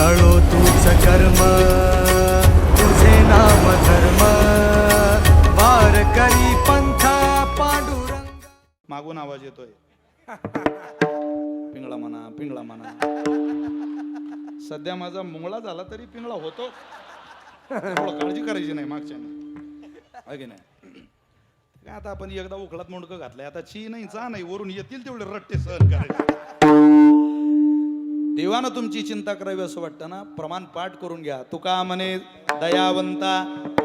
तळो तूच कर्म तुझे नाम धर्म वार करी पंथा पांडुरंग। मागून आवाज येतोय. पिंगळा म्हणा पिंगळा म्हणा. सध्या माझा मुंगळा झाला तरी पिंगळा होतो. थोडं काळजी करायची नाही मागच्या की नाही? काय आता आपण एकदा उखळात मुंडकं घातलंय. आता ची नाही चा नाही वरून येतील तेवढे रट्टे सहन करायचे. देवानं तुमची चिंता करावी असं वाटतं ना? प्रमाण पाठ करून घ्या. तुका म्हणे दयावंता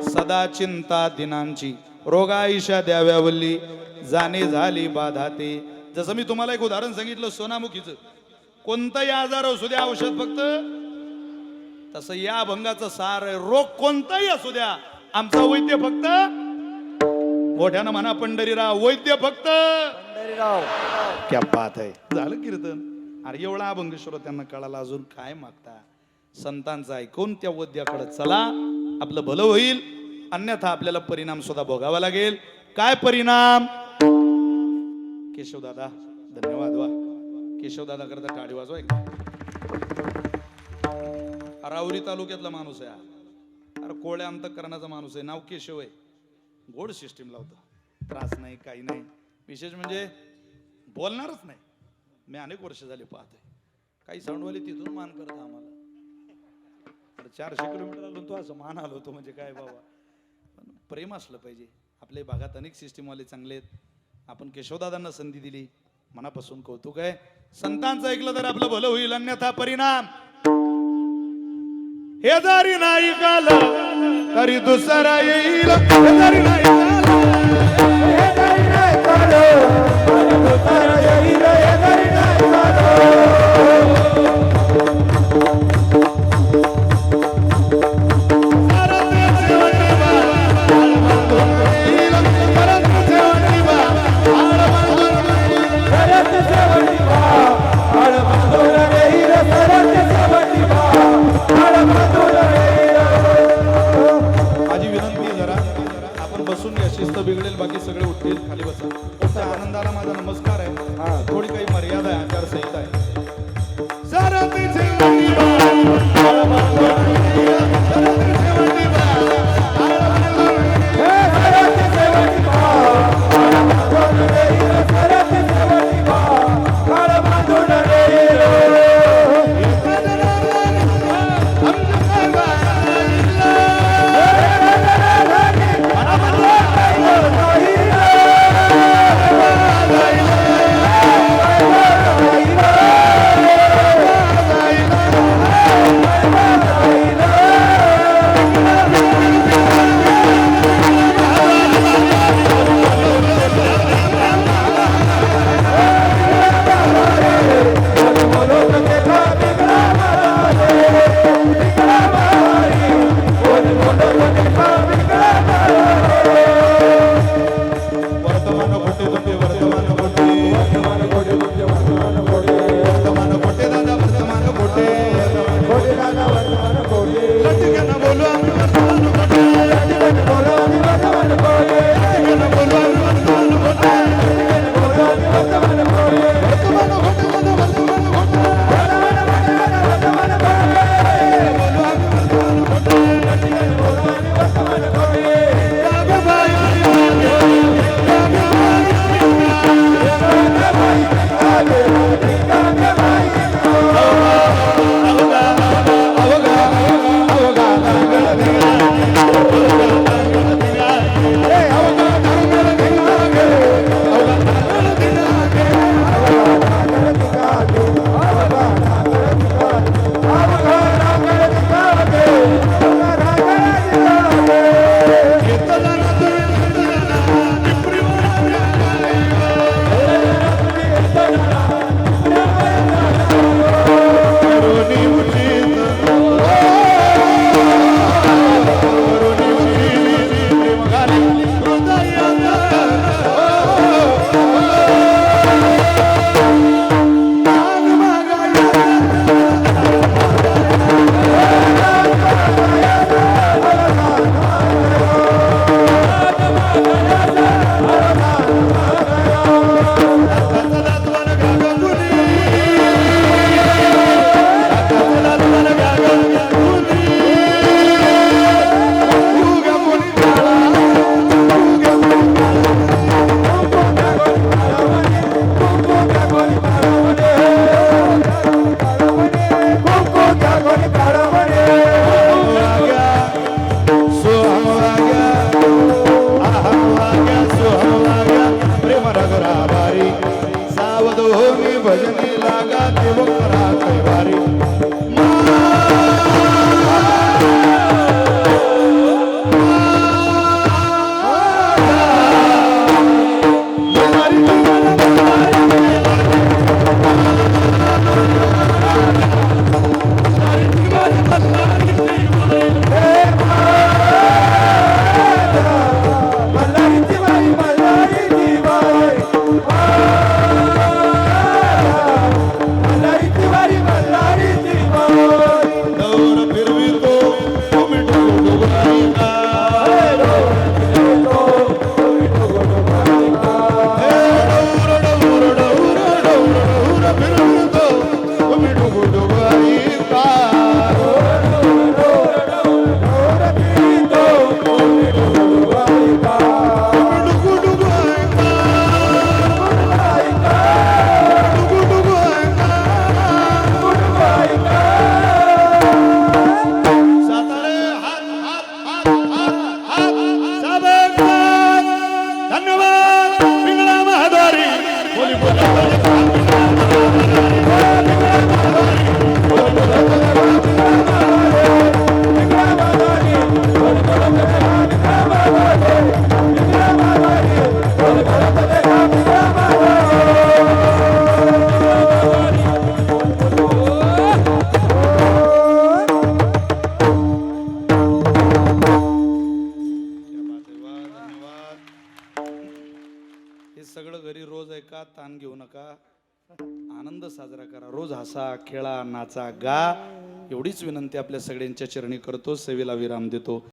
सदा चिंता दिनांची. रोगाईशा द्याव्यावल्ली जाणे झाली बाधा ते. जसं मी तुम्हाला एक उदाहरण सांगितलं सोनामुखीचं. कोणताही आजार असू द्या औषध फक्त. तसं या भंगाचं सार आहे. रोग कोणताही असू द्या. आमचा वैद्य फक्त. मोठ्यानं म्हणा पंढरीराव वैद्य फक्त. क्या बात आहे. झालं कीर्तन? अरे एवढा अभंग त्यांना कळाला अजून काय मागता? संतांचं ऐकून त्या वद्याकडे चला आपलं भलं होईल. अन्यथा आपल्याला परिणाम सुद्धा भोगावा लागेल. काय परिणाम? केशवदादा धन्यवाद वा. केशवदादा करता टाळी वाजवा एक राऊरी तालुक्यातला माणूस आहे अरे कोळ्या अंतकरणाचा माणूस आहे. नाव केशव आहे. गोड सिस्टीम लावतो. त्रास नाही काही नाही. विशेष म्हणजे बोलणारच नाही. मी अनेक वर्ष झाले पाहते काही साऊंडवाले तिथून मान करता आम्हाला. अरे चारशे किलोमीटर आलो तो असं मान आलो होतो म्हणजे काय बाबा. पण प्रेम असलं पाहिजे. आपल्या भागात अनेक सिस्टीमवाले चांगले आहेत. आपण केशवदादांना संधी दिली. मनापासून कौतुक आहे. संतांचं ऐकलं तर आपलं भलं होईल. अन्यथा परिणाम. हे जरी नाही कालं तरी दुसरा येईल. हे जरी नाही सगळं घरी रोज ऐका ताण घेऊ नका. आनंद साजरा करा. रोज हसा खेळा नाचा गा. एवढीच विनंती आपल्या सगळ्यांच्या चरणी करतो. सेवेला विराम देतो.